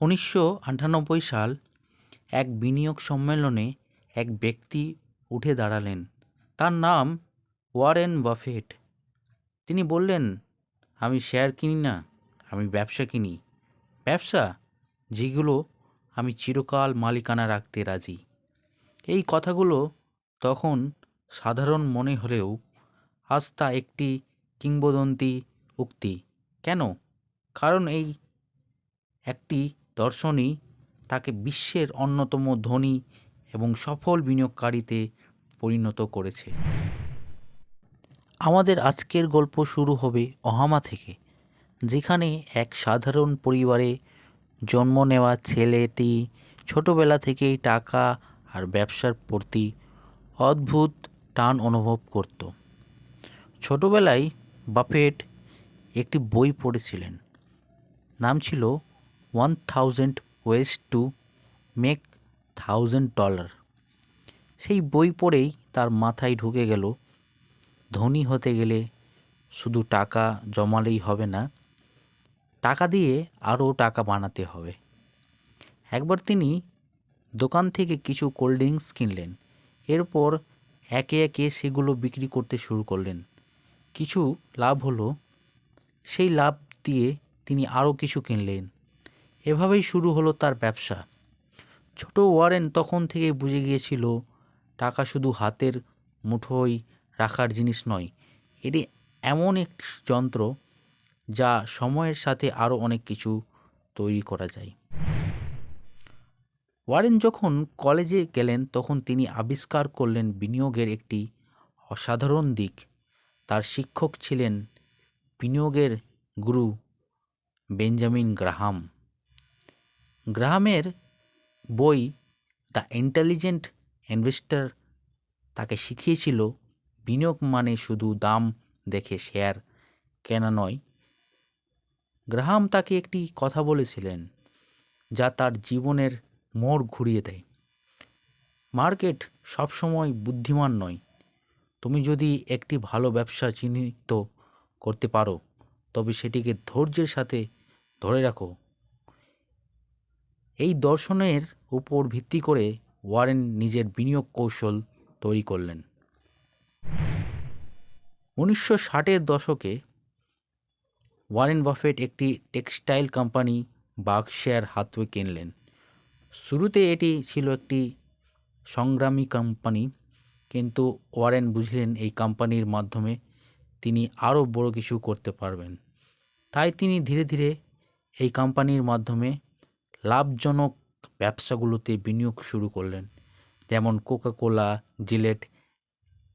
উনিশশো আটানব্বই সাল এক বিনিয়োগ সম্মেলনে এক ব্যক্তি উঠে দাঁড়ালেন। তার নাম ওয়ারেন বাফেট। তিনি বললেন, আমি শেয়ার কিনি না, আমি ব্যবসা কিনি। ব্যবসা যেগুলো আমি চিরকাল মালিকানা রাখতে রাজি। এই কথাগুলো তখন সাধারণ মনে হলেও আজ তা একটি কিংবদন্তি উক্তি। কেন? কারণ এই একটি দর্শনই তাকে বিশ্বের অন্যতম ধনী এবং সফল বিনিয়োগকারীতে পরিণত করেছে। আমাদের আজকের গল্প শুরু হবে অহামা থেকে, যেখানে এক সাধারণ পরিবারে জন্ম নেওয়া ছেলেটি ছোটবেলা থেকেই টাকা আর ব্যবসার প্রতি অদ্ভুত টান অনুভব করত। ছোটবেলায় বাফেট একটি বই পড়েছিলেন, নাম ছিল one thousand ways to make thousand dollar সেই বই পড়েই তার মাথায় ঢুকে গেল, ধনী হতে গেলে শুধু টাকা জমালেই হবে না, টাকা দিয়ে আরও টাকা বানাতে হবে। একবার তিনি দোকান থেকে কিছু কোল্ড ড্রিঙ্কস কিনলেন, এরপর একে একে সেগুলো বিক্রি করতে শুরু করলেন। কিছু লাভ হলো, সেই লাভ দিয়ে তিনি আরও কিছু কিনলেন। এভাবেই শুরু হলো তার ব্যবসা। ছোট ওয়ারেন তখন থেকে বুঝে গিয়েছিল, টাকা শুধু হাতের মুঠোয় রাখার জিনিস নয়, এটি এমন এক যন্ত্র যা সময়ের সাথে আরও অনেক কিছু তৈরি করা যায়। ওয়ারেন যখন কলেজে গেলেন, তখন তিনি আবিষ্কার করলেন বিনিয়োগের একটি অসাধারণ দিক। তার শিক্ষক ছিলেন বিনিয়োগের গুরু বেঞ্জামিন গ্রাহাম। গ্রাহামের বই দ্য ইন্টেলিজেন্ট ইনভেস্টর তাকে শিখিয়েছিল, বিনিয়োগ মানে শুধু দাম দেখে শেয়ার কেনা নয়। গ্রাহাম তাকে একটি কথা বলেছিলেন যা তার জীবনের মোড় ঘুরিয়ে দেয়। মার্কেট সবসময় বুদ্ধিমান নয়। তুমি যদি একটি ভালো ব্যবসা চিহ্নিত করতে পারো, তবে সেটিকে ধৈর্যের সাথে ধরে রাখো। এই দর্শনের উপর ভিত্তি করে ওয়ারেন নিজের বিনিয়োগ কৌশল তৈরি করলেন। উনিশশো ষাটের দশকে ওয়ারেন বাফেট একটি টেক্সটাইল কোম্পানি বার্কশেয়ার হাতওয়ে কিনলেন। শুরুতে এটি ছিল একটি সংগ্রামী কোম্পানি, কিন্তু ওয়ারেন বুঝলেন এই কোম্পানির মাধ্যমে তিনি আরও বড় কিছু করতে পারবেন। তাই তিনি ধীরে ধীরে এই কোম্পানির মাধ্যমে লাভজনক ব্যবসাগুলোতে বিনিয়োগ শুরু করলেন। যেমন কোকাকোলা জিলেট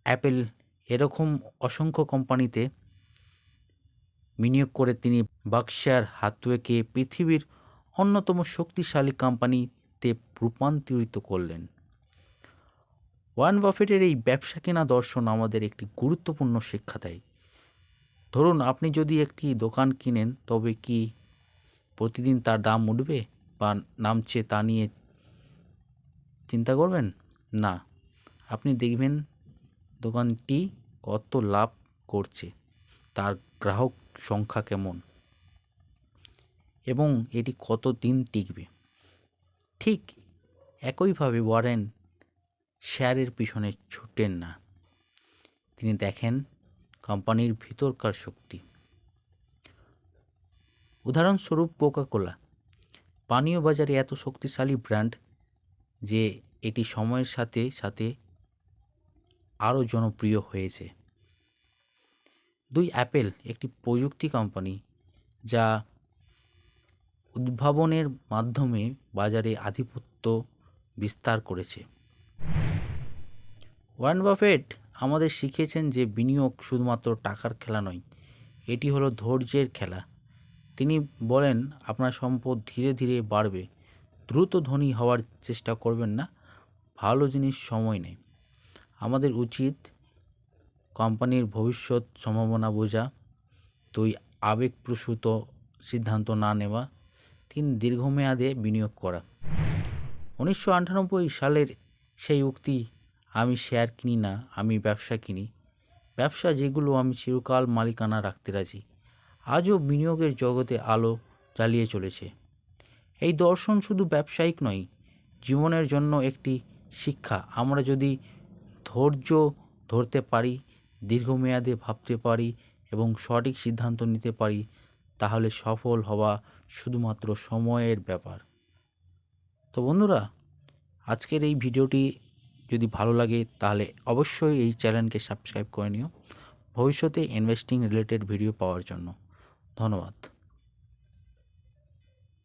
অ্যাপেল এরকম অসংখ্য কোম্পানিতে বিনিয়োগ করে তিনি বাক্সার হাতওয়েকে পৃথিবীর অন্যতম শক্তিশালী কোম্পানিতে রূপান্তরিত করলেন। ওয়ান বাফেটের এই ব্যবসা কেনা দর্শন আমাদের একটি গুরুত্বপূর্ণ শিক্ষা দেয়। ধরুন, আপনি যদি একটি দোকান কিনেন, তবে কি প্রতিদিন তার দাম উঠবে? বা নামছে তা নিয়ে চিন্তা করবেন? না। আপনি দেখবেন দোকানটি কত লাভ করছে, তার গ্রাহক সংখ্যা কেমন এবং এটি কত দিন টিকবে। ঠিক একইভাবে ওয়ারেন শেয়ারের পিছনে ছুটেন না। তিনি দেখেন কোম্পানির ভিতরকার শক্তি। উদাহরণস্বরূপ কোকাকোলা। পানীয় বাজারে এত শক্তিশালী ব্র্যান্ড যে এটি সময়ের সাথে সাথে আরও জনপ্রিয় হয়েছে। দুই, অ্যাপেল একটি প্রযুক্তি কোম্পানি যা উদ্ভাবনের মাধ্যমে বাজারে আধিপত্য বিস্তার করেছে। ওয়ারেন বাফেট আমাদের শিখিয়েছেন যে বিনিয়োগ শুধুমাত্র টাকার খেলা নয়, এটি হলো ধৈর্যের খেলা। তিনি বলেন, আপনার সম্পদ ধীরে ধীরে বাড়বে। দ্রুত ধনী হওয়ার চেষ্টা করবেন না। ভালো জিনিস সময় নেই। আমাদের উচিত কোম্পানির ভবিষ্যৎ সম্ভাবনা বোঝা দুই আবেগপ্রসূত সিদ্ধান্ত না নেওয়া, তিন দীর্ঘমেয়াদে বিনিয়োগ করা। উনিশশো আটানব্বই সালের সেই উক্তি, আমি শেয়ার কিনি না, আমি ব্যবসা কিনি। ব্যবসা যেগুলো আমি চিরকাল মালিকানা রাখতে রাজি। আজও বিনিয়োগের জগতে আলো জ্বালিয়ে চলেছে। এই দর্শন শুধু ব্যবসায়িক নয়, জীবনের জন্য একটি শিক্ষা। আমরা যদি ধৈর্য ধরতে পারি, দীর্ঘমেয়াদে ভাবতে পারি এবং সঠিক সিদ্ধান্ত নিতে পারি, তাহলে সফল হওয়া শুধুমাত্র সময়ের ব্যাপার। তো বন্ধুরা, আজকের এই ভিডিওটি যদি ভালো লাগে, তাহলে অবশ্যই এই চ্যানেলকে সাবস্ক্রাইব করে নিও। ভবিষ্যতে ইনভেস্টিং রিলেটেড ভিডিও পাওয়ার জন্য। ধন্যবাদ।